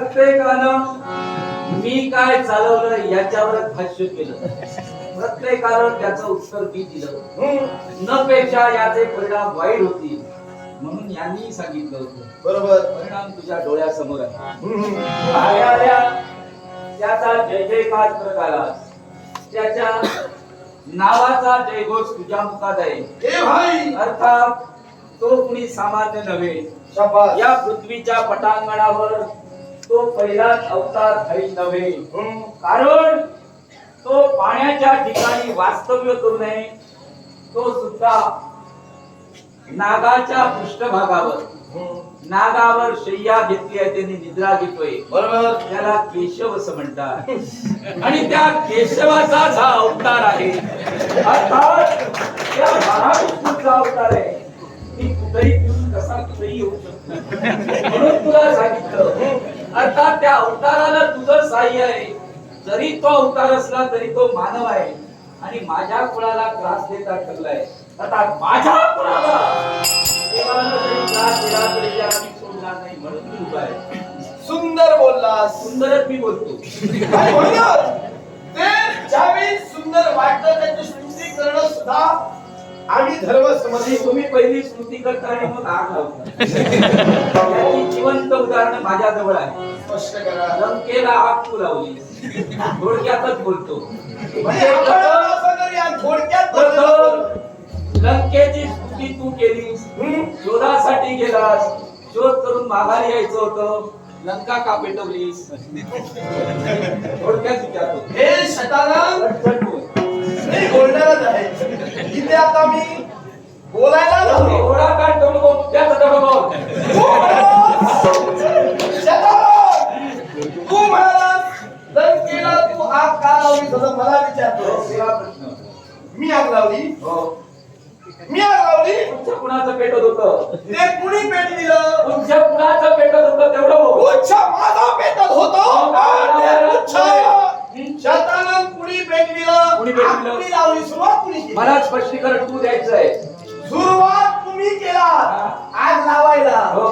प्रत्येकानं मी काय चालवलं याच्यावरच भाष्य केलं. प्रत्येकानं त्याचं उत्तर मी दिलं. न पेक्षा याचे परिणाम वाईट होतील म्हणून यांनी सांगितलं होतं. बरोबर. परिणाम तुझ्या डोळ्यासमोर आहे. त्याचा जय जयकार करत आलास त्याच्या नावाचा जयघोष तुझ्या मुखात आहे. अर्थात तो कुणी सामान्य नव्हे. या पृथ्वीच्या पटांगणावर तो पहिलाच अवतार हरी नव्हे. कारण तो पाण्याच्या ठिकाणी वास्तव्य करू नये. तो सुद्धा नागाच्या पृष्ठभागावर. नागावर शय्या घेतली आहे त्यांनी निद्रा घेतोय. बरोबर. त्याला केशव असं म्हणतात. आणि त्या केशवाचा हा अवतार आहे. अर्थात त्या महाविष्णूचा अवतार आहे. मी कुठेही कसा कुठेही येऊ शकतो. म्हणून तुला सांगितलं अर्थात त्या अवताराला तुझं साह्य आहे. जरी तो अवतार असला तरी तो मानव आहे. आणि माझ्या कुळाला त्रास देता ठरलाय. आता माझ्या कुळाला! सोडणार नाही म्हणून मी उभा आहे. सुंदर बोललास. सुंदरच मी बोलतो. ते ज्यावेळी सुंदर वाटतं त्याची स्तुती करणं सुद्धा आम्ही धर्म समजतो तुम्ही पहिली स्तुती करता आणि मग आग लावता. याची जिवंत उदाहरण माझ्या जवळ आहे स्पष्ट करा. लंकेला आग तू लावली. थोडक्यातच बोलतो. म्हणजे. प्रथम लंकेची स्तुती तू केलीस. शोधासाठी गेलास. शोध करून माघारी यायचं होतं. लंका का पेटवलीस? थोडक्यात विचारतो. हे शतानंद मी बोलणारच आहे. इथे आता मी बोलायला लागलो एवढा काय नको त्याच बोल तू म्हणालास, शतानंद, तू आग का लावली असं मला विचारतो. प्रश्न मी आग लावली. हो. मी आग लावली. तुमच्या कुणाचं पेटत होतं ते कुणी पेटविलं तुमच्या कुणाचं पेटत होतं तेवढं. गुच्छ माझा पेटत होतो. शतानंद कुणी पेटविलं कुणी पेटविलं? आग कुणी लावली सुरुवात कुणी केली? मला स्पष्टीकरण तू द्यायचं आहे सुरुवात तुम्ही केला. आग लावायला. हो.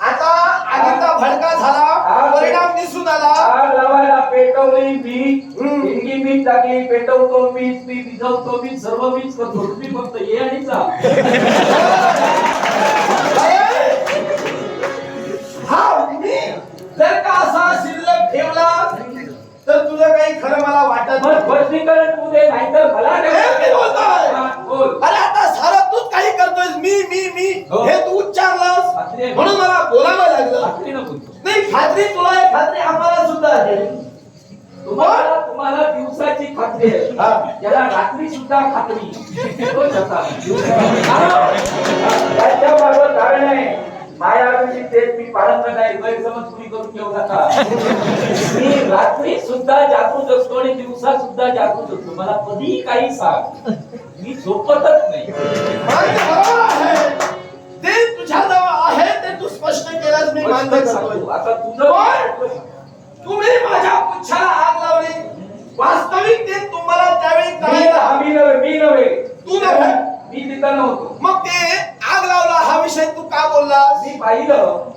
आता आगीचा भडका झाला. परिणाम दिसून आला. आग लावायला पेटवली मी. हम्म. मीठ टाकली पेटवतो मीच मी विझवतो मी सर्व मीच करतो. तुम्ही फक्त ये आणि जा. स्पष्टीकरण तू दे नाहीतर मला बोलतोय. अरे आता सारं तूच काही करतोय मी मी मी. हो. हे तू उच्चारलंस. म्हणून मला बोलावं लागलं. नाही खात्री तुला खात्री आम्हाला सुद्धा आहे. तुम्हाला तुम्हाला दिवसाची खात्री. आहे. त्याला रात्री सुद्धा खात्री. मी रात्री सुद्धा जागृत असतो आणि दिवसा सुद्धा जागृत असतो. मला कधीही काही सांग. मी झोपतच नाही. ते तुझ्याजवळ आहे. ते तू स्पष्ट केलंस मी मान्य. आता तुझं तुम्ही माझ्या पुच्छाला आग लावली. वास्तविक ते तुम्हाला त्यावेळी मी कळायला मी नव्हे मी नव्हे. तू नव्हे. मी तिथं नव्हतो. मग ते आग लावला हा विषय तू का बोललास? मी पाहिलं.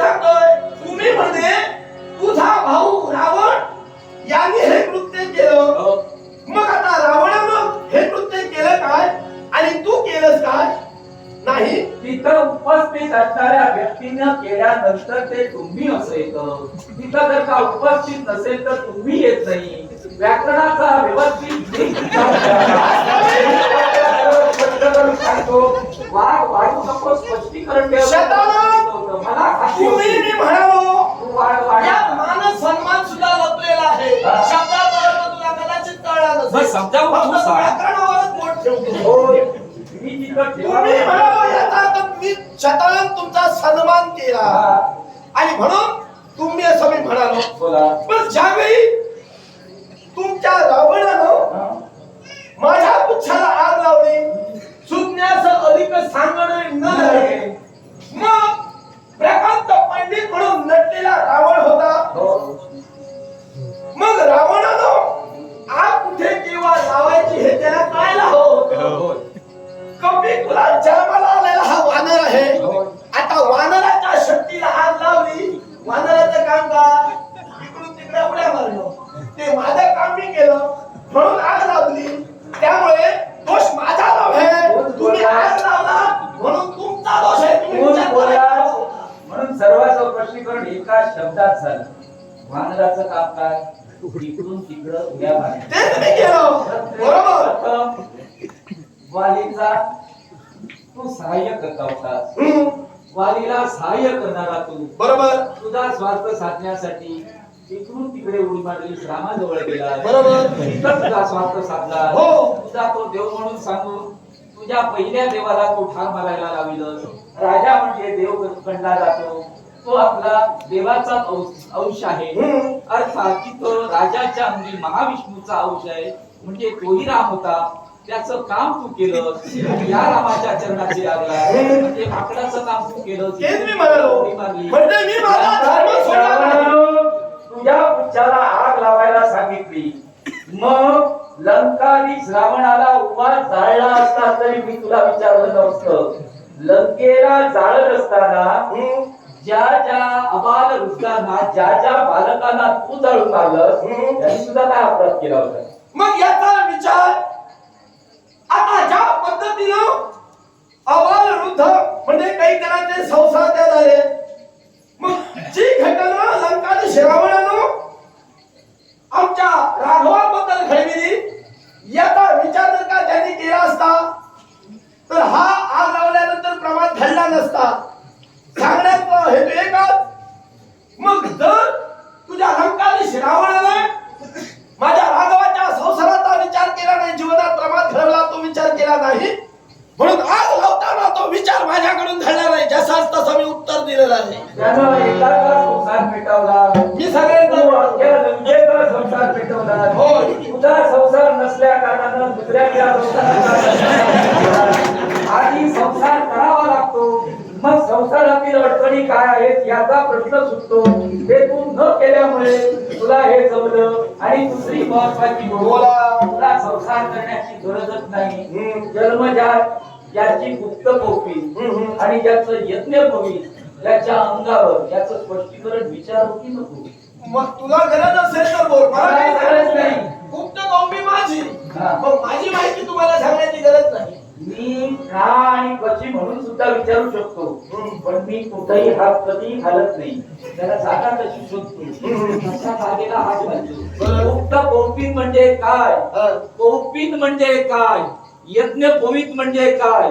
सांगतोय तुम्ही म्हणजे तुझा भाऊ रावण यांनी हे कृत्य केलं. हो. मग आता रावणानं हे कृत्य केलं काय? आणि तू केलंस काय? नाही. तिथं उपस्थित असणाऱ्या व्यक्तीनं केल्यानंतर ते तुम्ही असं येतं तिथं जर का उपस्थित नसेल तर तुम्ही येत नाही. व्याकरणाचा व्यवस्थित सांगतो वाद वाढू नको स्पष्टीकरण मी म्हणालो मान सन्मान सुद्धा लपलेला आहे. शब्दापर्यंत तुला कदाचित कळला नसेल. व्याकरणावरच बोट ठेवतो. तुम्ही म्हणालो याचा मी शतानंद तुमचा सन्मान केला. आणि म्हणून तुम्ही असं मी म्हणालो. पण ज्यावेळी तुमच्या रावणानं. माझ्या पुच्छाला आग लावली सुज्ञास अधिक सांगणे न झाले प्रकांत पंडित म्हणून नटलेला रावण होता हो. मग रावणानं आग कुठे किंवा लावायची हे त्याला कळायला हवं तेच मी केलं बरोबर. प्रथम वालीचा तू सहाय्य करता हम्म, वालीला सहाय्य करणारा तू बरोबर. तुझा स्वार्थ साधण्यासाठी इकडून तिकडे उडी मारली रामाजवळ गेला. बरोबर. तुझा स्वार्थ साधला. हो. तुझा तो देव म्हणून सांगून तुझ्या पहिल्या देवाला तू ठार मारायला लाविलस. राजा म्हणजे देव गणला जातो. तो आपला देवाचा अंश आहे. अर्थात की तो राजाच्या अंगी महाविष्णूचा अंश आहे. म्हणजे तोही राम होता. त्याचं काम तू केलं. या रामाच्या चरणाची लागला. म्हणजे माकडाचं काम तू केलं. तेच मी म्हणालो. उडी मारली. म्हणजे मी माझा धर्म सोडला. नाही. तुझ्या पुच्छाला आग लावायला सांगितली. मग लंकाधीश रावणाला उभा जाळला असता तरी मी तुला विचारलं नव्हतं. लंकेला जाळत असताना ज्या ज्या अबाल वृद्धांना ज्या ज्या बालकांना तू जाळून मारलंस हम्म. त्यांनी सुद्धा काय अपराध केला होता मग याचा विचार आता ज्या पद्धतीनं अबाल वृद्ध म्हणजे काही जणांचे संसार त्या झाले मग जी घटना लंकाने श्रावणानं आमच्या राघवाबद्दल घडविली याचा विचार जर का त्यांनी केला असता तर हा आग लावल्यानंतर प्रमाद घडला नसता सांगण्याचा हेतू एकच मग जर तुझ्या लंकाने श्रावणाने माझ्या राघवाच्या संसाराचा विचार केला नाही जीवनात प्रमाद घडवला तो विचार केला नाही म्हणून आग लावताना तो विचार माझ्याकडून घडला नाही जसाच तसं दिलेलं आहे मी सगळ्यांना संसार पेटवला होय. तुझा संसार नसल्या कारणानं दुसऱ्याच्या आधी संसार करावा लागतो मग संसारातील अडचणी काय आहेत याचा प्रश्न सुटतो हे तू न केल्यामुळे तुला हे जमलं आणि दुसरी महत्वाची. तुला संसार करण्याची गरजच नाही. जन्मजात ज्याची गुप्त कोपी. आणि ज्याचं यज्ञ भवी त्याच्या अंगावर याचं स्पष्टीकरण विचार होती नको मग तुला गरज असेल तर बोल मला काही गरज नाही. गुप्त कौमी माझी हा. मग माझी माहिती तुम्हाला सांगण्याची गरज नाही मी का आणि कशी म्हणून सुद्धा विचारू शकतो. पण मी कुठेही हात कधी घालत नाही त्याला जागा कशी शोधतो जागेला हात घालतो बरं. कौपिन म्हणजे काय हा. कौपिन म्हणजे काय यज्ञ पवित म्हणजे काय.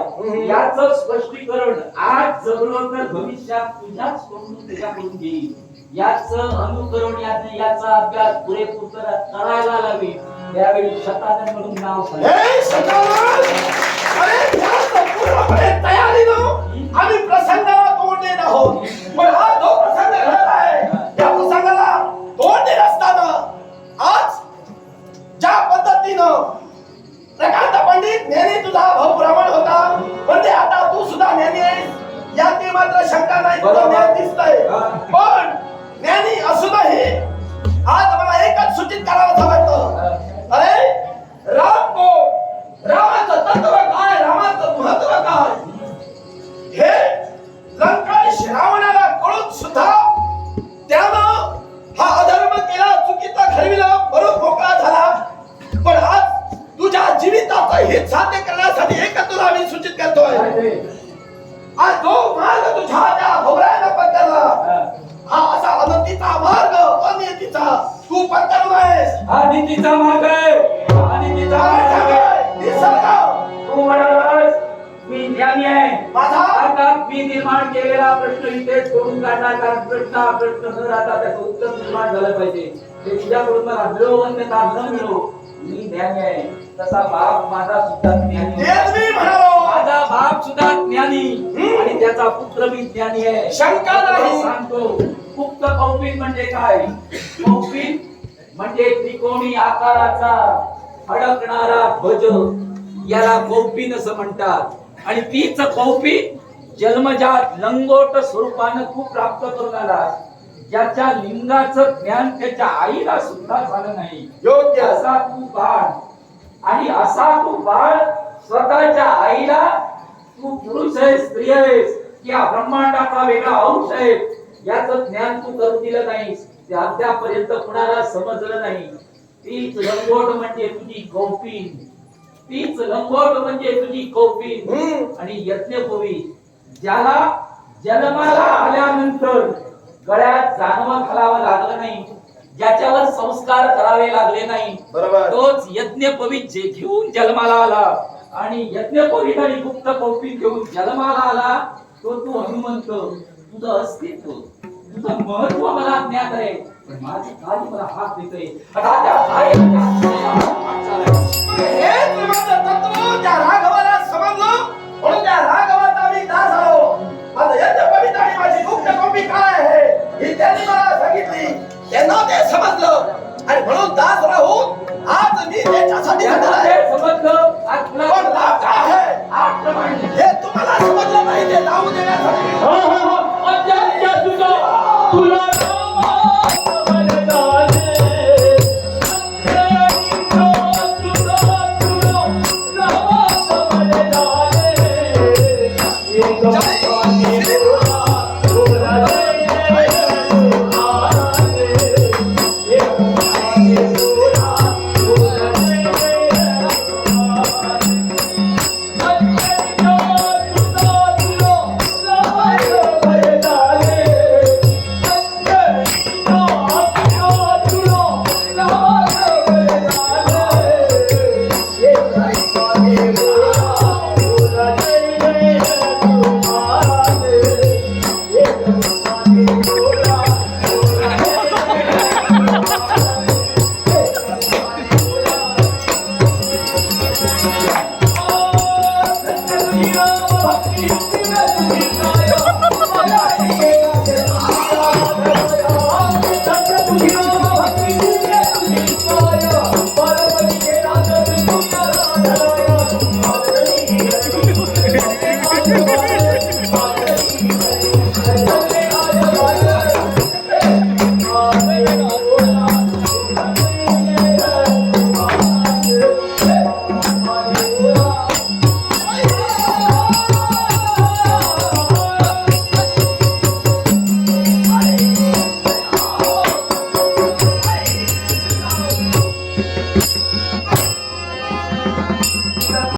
याच स्पष्टीकरण आज जगलो तर भविष्यात तुझ्याच कडून तुझ्याकडून घेईल. याच अनुकरण याने याचा अभ्यास पुरेपूर कर- करायला लावी त्यावेळी शतानंद म्हणून नाव सांगितलं তারাও हा नीतीचा मार्ग आहे नीतीचा काय मार्ग आहे? निसर्ग! तू म्हणालास मी ज्ञानी आहे. माझा? अर्थात मी निर्माण केलेला प्रश्न इथे सोडून काढणार कारण प्रश्न हा प्रश्न न राहता त्याचं उत्तर निर्माण झालं पाहिजे. ते तुझ्याकडून मला मिळो अन्यथा न मिळो मी ज्ञानी आहे. तसा बाप माझा सुद्धा ज्ञानी तेच माझा बाप सुद्धा ज्ञानी. आणि त्याचा पुत्र मी ज्ञानी आहे. शंका नाही. सांगतो गुप्त कौपिन म्हणजे काय? कौपिन म्हणजे त्रिकोणी आकाराचा फडकणारा ध्वज याला कौपिन असं म्हणतात. आणि तीच कौपिन जन्मजात लंगोट स्वरूपानं तू प्राप्त करून आला. ज्याच्या लिंगाचं ज्ञान त्याच्या आईला सुद्धा झालं नाही. योग्य. असा तू बाळ. आणि असा तू बाळ स्वतःच्या आईला तू पुरुष आहेस स्त्री आहेस या ब्रह्मांडाचा वेगळा अंश आहे. याचं ज्ञान तू करून दिलं नाहीस. ते अद्यापर्यंत कुणाला समजलं नाही. तीच लंगोट म्हणजे तुझी कौपिन. तीच लंगोट म्हणजे तुझी कौपिन. आणि यज्ञपूर्वी ज्याला जन्माला आल्यानंतर गळ्यात जानवं घालावं लागलं नाही ज्याच्यावर संस्कार करावे लागले नाही बरोबर. तोच यज्ञपवी जे घेऊन जन्माला आला. आणि यज्ञपवी आणि गुप्त कौपिन घेऊन जन्माला आला तो तू हनुमंत तुझं अस्तित्व. तुझं महत्त्व मला ज्ञात आहे. पण माझी काळजी मला हात देतोय. आता